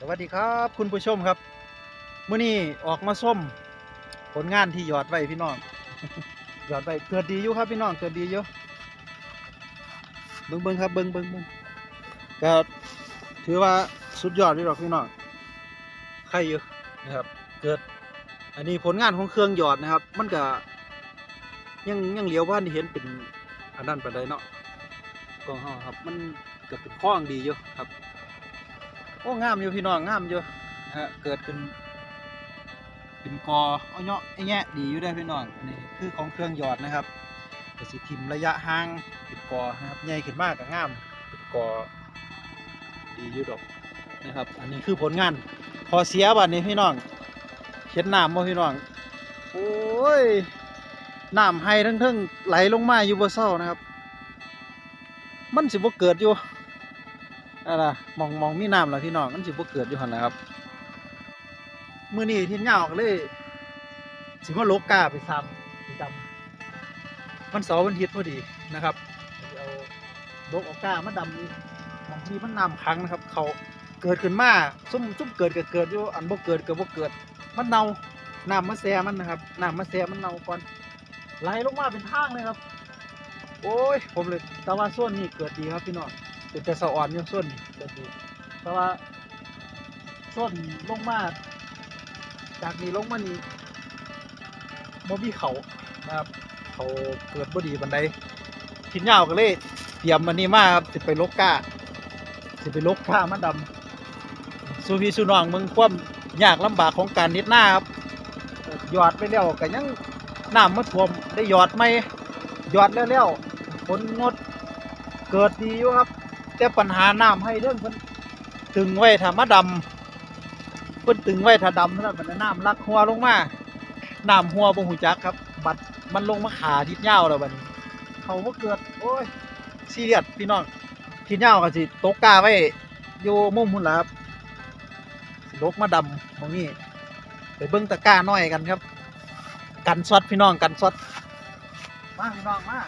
สวัสดีครับคุณผู้ชมครับมื้อนี้ออกมาส้มผลงานที่หยอดไว้พี่น้อง หยอดไว้เกิดดีอยู่ครับพี่น้องเกิดดีอยู่เบิ่งเบิ่งครับเบิ่งเบิ่งเบิ่งก็ถือว่าสุดยอดเลยหรอกพี่น้องใครอยู่นะครับ เกิด อันนี้ผลงานของเครื่องหยอดนะครับ มันก็ยังยังเหลียวว่านี่เห็นเป็นอันนั้นปานใดเนาะกล้องเฮาครับ มันก็เป็นข้องดีอยู่ครับ อ้งามอยู่พี่น้องงามอยู่ฮะเกิดเป็นเป็นกอเอาเนาะไอ้แงะดีอยู่ได้พี่น้องอันนี้คือของเครื่องหยอดนะครับก็สิทิมระยะห่างเป็นกอนะครับใหญ่ขึ้นมากก็งามเป็นกอดีอยู่ดอกนะครับ อันนี้คือผลงานพอเสียบัดนี้พี่น้องเห็นน้ำบ่พี่น้องโอ้ยน้ำให้ทั้งทั้งๆไหลลงมาอยู่บ่เศร้านะครับ มันสิบ่เกิดอยู่ อะไรมองมองมีน้ำแล้วพี่น้องมันสิบ่เกิดอยู่หั่นะครับมือนี้ที่เหงาก็เลยสิมาลกกาไปซ้ำไปจำมันเสาร์วันอาทิตย์พอดีนะครับเอาลกออกกามาดำนี่บางทีมันน้ำขังนะครับ เขาเกิดขึ้นมาซุ่มซุ่มเกิดก็เกิดอยู่อันบ่เกิดเก็บ่เกิด มันเน่าน้ำมาแซ่มันนะครับน้ำมาแซ่มันเน่าก่อนไหลลงมาเป็นทางเลยครับ โอ้ย ผมเลยแต่ว่าส่วนนี้เกิดดีครับพี่น้อง เป็นแต่สะอ่อนยู่ส่วนเดีเพราะว่าส่วนลงมาจากนี้ลงมานี่บ่มีเขานะครับเขาเกิดบ่ดีบันไดทิ้นยาวก็เลยเตรียมมันนี้มาครับสิไปลกกาสิไปลกกามาดำสูพีสูนองมืองความยากลำบากของการนิดหน้าครับหยอดไปแล้วก็ยังน้ำมาท่วมได้หยอดไหมหยอดแล้วแล้วฝนงดเกิดดีอยู่ครับ แต่ปัญหาน้ำให้เรื่องเพิ่นตึงไว้ถ้ามาดำเพิ่นตึงไว้ถ้าดำแล้วมันน้ำลักหัวลงมาน้ำหัวบ่หูจักครับ บัดมันลงมาขาทิศยาวแล้วบัดนี้เขาบ่เกิดโอ้ยซีเรียสพี่น้องทิศยาวก็สิตกกาไว้อยู่มุมพุ่นล่ะครับลกมาดำตรงนี้ไปเบิ่งตะก้าน้อยกันครับ กันซอดพี่น้องกันซอดมาพี่น้องมา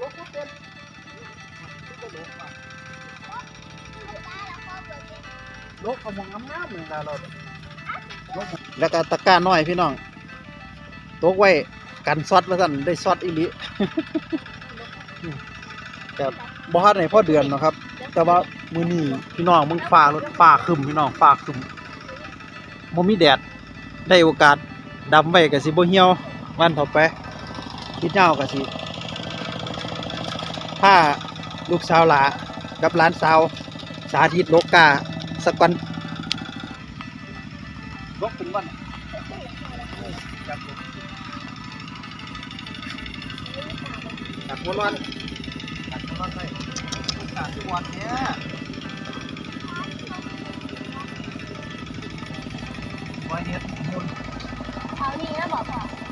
ลกก็เป็นก็ลกมลกเอามองงามๆเลยนะเราลกแล้วก็ตะกร้าน้อยพี่น้องตกไว้กันซอดมาสั่นได้ซอดอีหลีแต่บ่ฮัดให้พ่อเดือนนะครับ แต่ว่ามือนีพี่น้องมึงฟ้ารถฟ้าคึมพี่น้องฟ้าคึมบ่มีแดดได้โอกาสดำไว้ก็สิบ่เหี่ยววันต่อไปคิดเจ้าก็สิ ถ้าลูกสาวหลากับหลานสาวสาธิตโลกกาสักวันลกถึงวันจับหัวร้อนจับหัวร้อนไปจับทุกวันเนี้ยไว้เฮ็ดมุนเขานี่นะบอกพ่อแ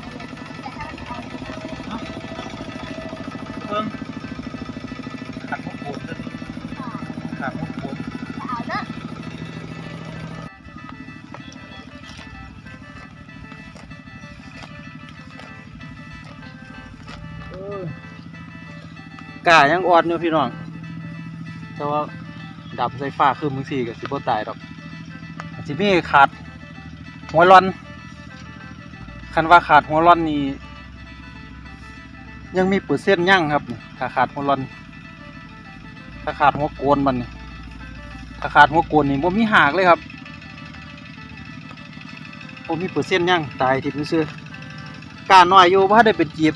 กายังอ่อนอยู่พี่น้อง แต่ว่าดับไฟฟ้าคือมึงสี่กับสิบ่ตายดอกจสิมีขาดหัวร้อนคันว่าขาดหัวร้อนนี่ยังมีเปอร์เซ็นต์ยั่งครับถ้าขาดหัวร้อนถ้าขาดหัวโกนมันถ้าขาดหัวโกนนี่บ่มีหากเลยครับบ่มีเปอร์เซ็นต์ยั่งตายทิพย์ซื่อการน้อยอยู่บ่ได้เป็นจีบ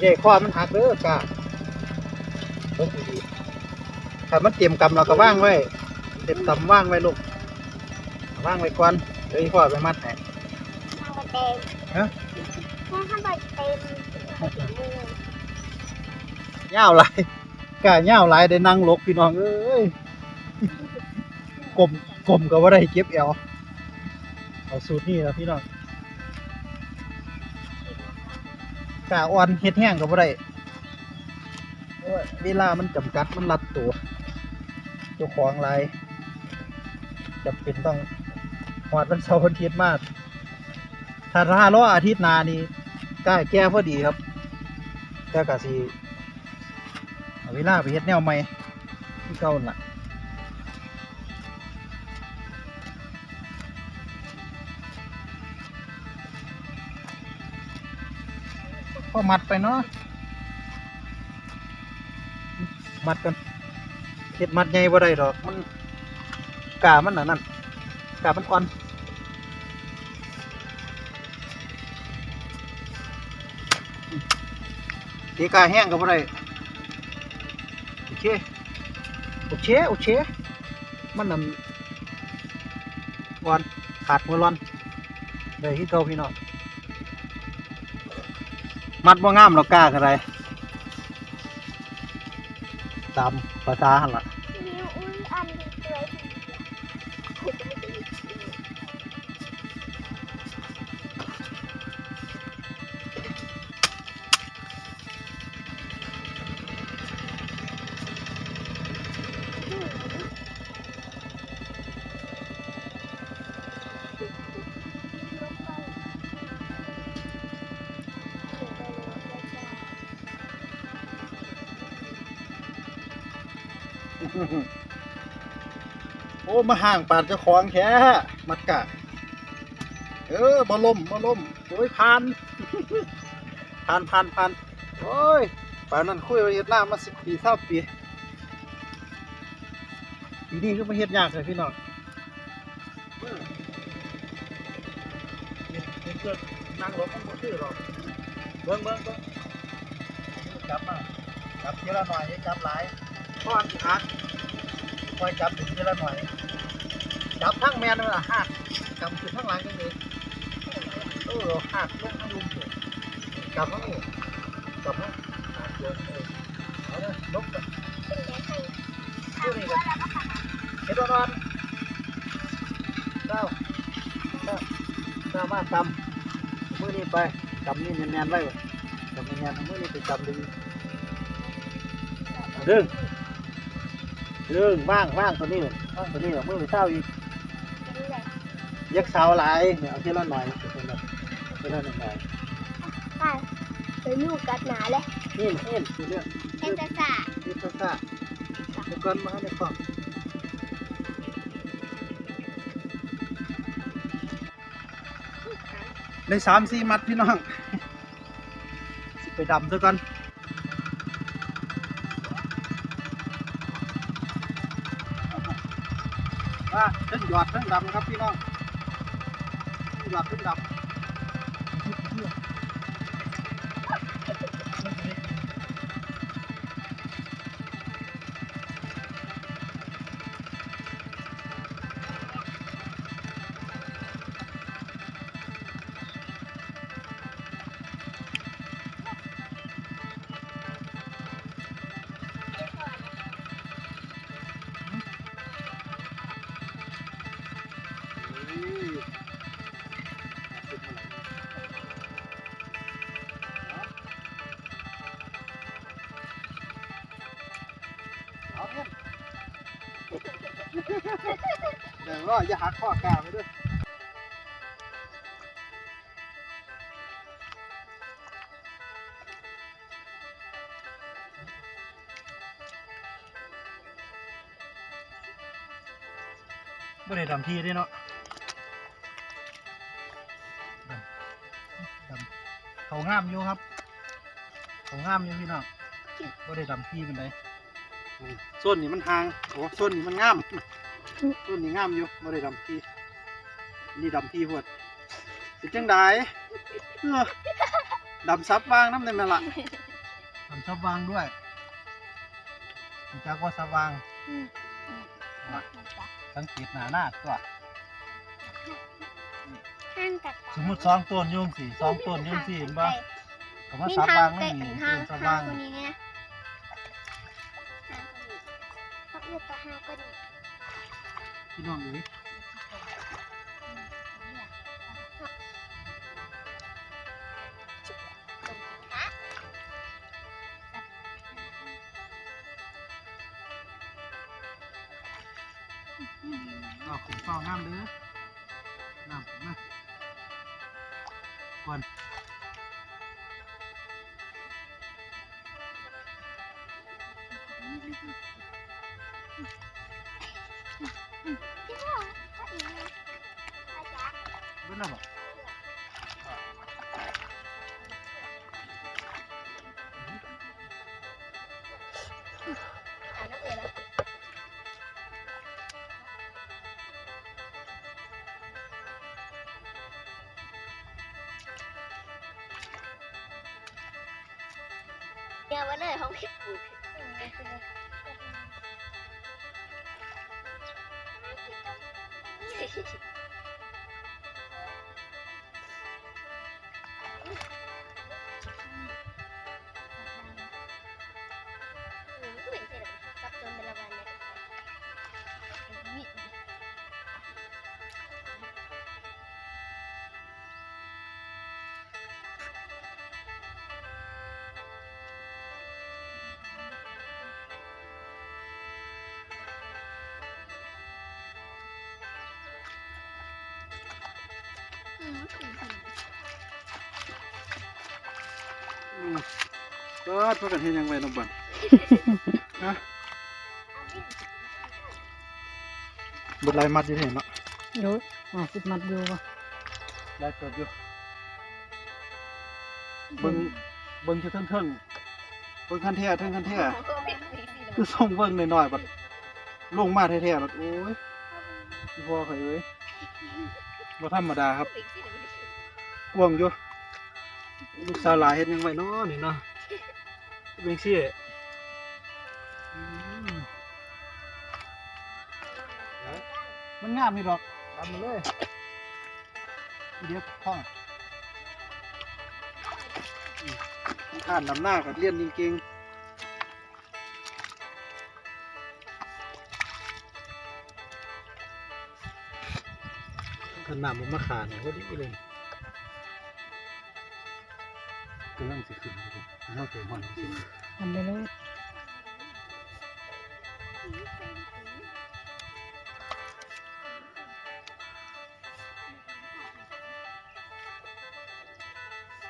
เด็กไรหยอดสองเกลือยังในมาดำอีกคือเก่าเย่ข้อมันหักเด้อจ้าเบิ่งดีๆถ้ามันเตรียมกำเราก็ว่างไว้ เต็มตำว่างไว้ลูก ว่างไว้ก่อน เดี๋ยวอีพ่อไปมัดให้ทางมันเต็มฮะแค่ข้างใบเต็มยาวหลายกล้ายาวหลายได้นั่งลกพี่น้องเอ้ยกลมกลมก็บ่ได้เก็บแอวเอาสูตรนี้แล้วพี่น้อง กาอ่อนเฮ็ดแห้งก็บ่ได้เพราะว่าเวลามันจำกัดมันรัดตัวเจ้าของหลายจำเป็นต้องหอดวันเสาร์วันอาทิตย์มากถ้าถ้ารออาทิตย์นานี่กล้าแก้พอดีครับแต่ก็สิเวลาไปเฮ็ดแนวใหม่ที่เก่าน่ะ พอมัดไปเนาะมัดกันเฮ็ดมัดใหญ่บ่ได้ดอก มันกามันน่ะนั่นกามันอ่อนตีกาแห้งก็บ่ได้โอเคโอเคโอเคมันนั่นวันขาดมือร้อนได้ที่เก่าพี่น้อง มัดว่างามเรากล้าอะไรตามภาษาหันล่ะ โอ้ มาห่างปาดเจ้าของแท้มัดกะ เออบ่ล่มบ่ล่มโอ้ยผ่านผ่านผ่านผ่านโอ้ยป่านนั้นคุยว่าเฮ็ดหน้ามาสิบปีเท่าปีปีนี้ก็มาเฮ็ดยากเลยพี่น้องเออเฮ็ดเฮ็ดเกินนั่งรถมันบ่คือหรอกเบิ่งเบิ่งเบิ่งจับมาจับทีละหน่อยอย่าจับหลายก้อนสิหัก คอยจับทีละหน่อย จับทั้งแมนเลยล่ะหักจับถึงทั้งหลังนี่เองเออหักลงทั้งลุมเลยจับทั้งนี้จับทั้งหักเลยเออเอาเลยลบกันดูนี่กันเฮ็ดร้อนเจ้าเจ้าเจ้ามาตำมือนี้ไปตำนี่แน่นๆไว้ตำแน่นๆมือนี้ไปตำดึงดึง ดึงว่างว่างตัวนี้ว่างตัวนี้มือไปเศร้าอีกยักษ์สาวหลายเนี่ยเอาทีละหน่อยทีละทีละหน่อยค่ะเป็นลูกกัดหนาเลยนี่นี่คือเรื่องเอ็นจะสานี่ซ่าซ่าเดี๋ยวก่อนมาให้ในกล่องได้สามสี่มัดพี่น้องสิไปดำซะก่อน ทั้งหยอดทั้งดำครับพี่น้องทั้งหยอดทั้งดำ รออย่าหักข้อกลางไปด้วยไม่ได้ดำทีเด้เนาะดำดำเขางามอยู่ครับเขางามอยู่พี่น้องไม่ได้ดำทีเป็นไดส่วนนี้มันห่าง โอ้ส่วนนี้มันงาม ส่วนนี้งามอยู่ไม่ได้ดำที่นี่ดำที่พวดเป็นจังไดเอ้อดำซับวางน้ำในแม่ละดำซับวางด้วยรู้จากว่าซับวางสังเกตหน้าหน้าตัวห้างกัดสมมติสองต้นอยุ่จั่งสี่สองต้นอยุ่จั่งสี่เห็นบ่คำว่าซับวางไม่มีห้างซับห้าวางงคนนี้เนี่ยเลือกกระหาก็ดี พี่น้องเอ้ยเอาผมเฝ้าน้ำเด้อน้ำผมนะก่อน เบิ่งแล้วบ่อ่านน้ำเอ๋ยแล้วอย่ามาเลยห้องผิดปลูกจั ก็พากันเฮ็ดหยังไว้น้องบันฮะเอาดิเบิดลายมัดอยู่นี่เนาะเดี๋ยวอ่าสิบมัดอยู่วะลายเกิดอยู่เบิ่งเบิ่งอยู่เทิงๆเบิ่งคันแท้เทิงคันแท้โอ้โหเป็นสีสีเหลืองคือส่งเบิ่งน้อยๆบัดลงมาแท้ๆบัดโอ้ยพี่พ่อข่อยเอ้ย บ่ธรรมดาครับสีสีเหลืองกวางอยู่ลูกสาวหลายเฮ็ดหยังไว้เนาะนี่เนาะเป็นซี่อืมมันงามนี่ดอกทำมาเลย เดี๋ยวท่องอืมข้านนำหน้ากับเรียนจริงๆ ขนาดมันมาขาดเนี่ยพอดีเลยกำลังสิขึ้นอยู่เราเกิดหอนสิทำไปเลย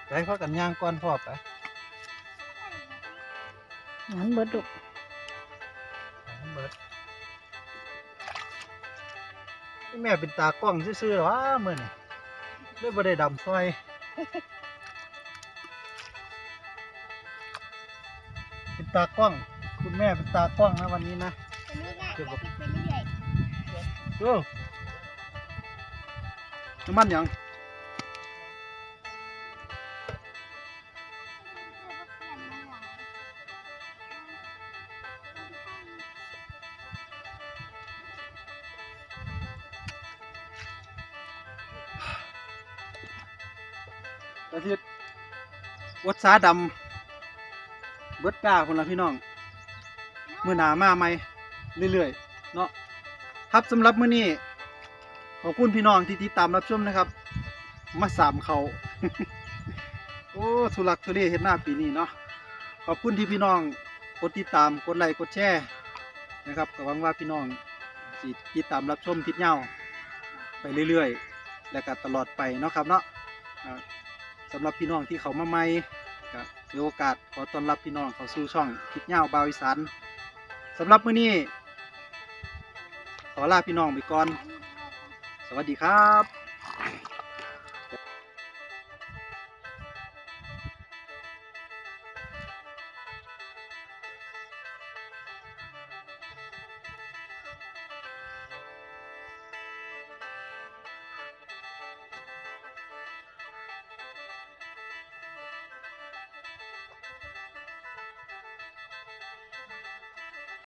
ไปพักกันย่างก่อนพ่อไปหันเบิดดุเบิด แม่เป็นตากล้องซื่อๆหรอวะมื้อนี่เลยบ่ได้ดำซอยเป็นตากล้อง คุณแม่เป็นตากล้องนะวันนี้นะอันนี้ง่ายแต่ติดไปเรื่อยโอ้น้ำมันหยัง วัดสาดำเบิดกล้าคนละพี่น้องมือหนามาใหมเรื่อยๆเนาะครับสำหรับมื้อนี้ขอบคุณพี่น้องที่ติดตามรับชมนะครับ มาสามเขาโอ้ทุลักทุเลเห็นหน้าปีนี้เนาะขอบคุณที่พี่น้องกดติดตามกดไลค์กดแชร์นะครับก็หวังว่าพี่น้องสิติดตามรับชมทิศเหย้าไปเรื่อยๆ และก็ตลอดไปเนาะครับเนาะ อ่าสำหรับพี่น้องที่เขามาใหม่ก็ถือโอกาสขอต้อนรับพี่น้องเข้าสู่ช่องคิดเงาบาวิสันสำหรับมื้อนี้ขอลาพี่น้องไปก่อน สวัสดีครับ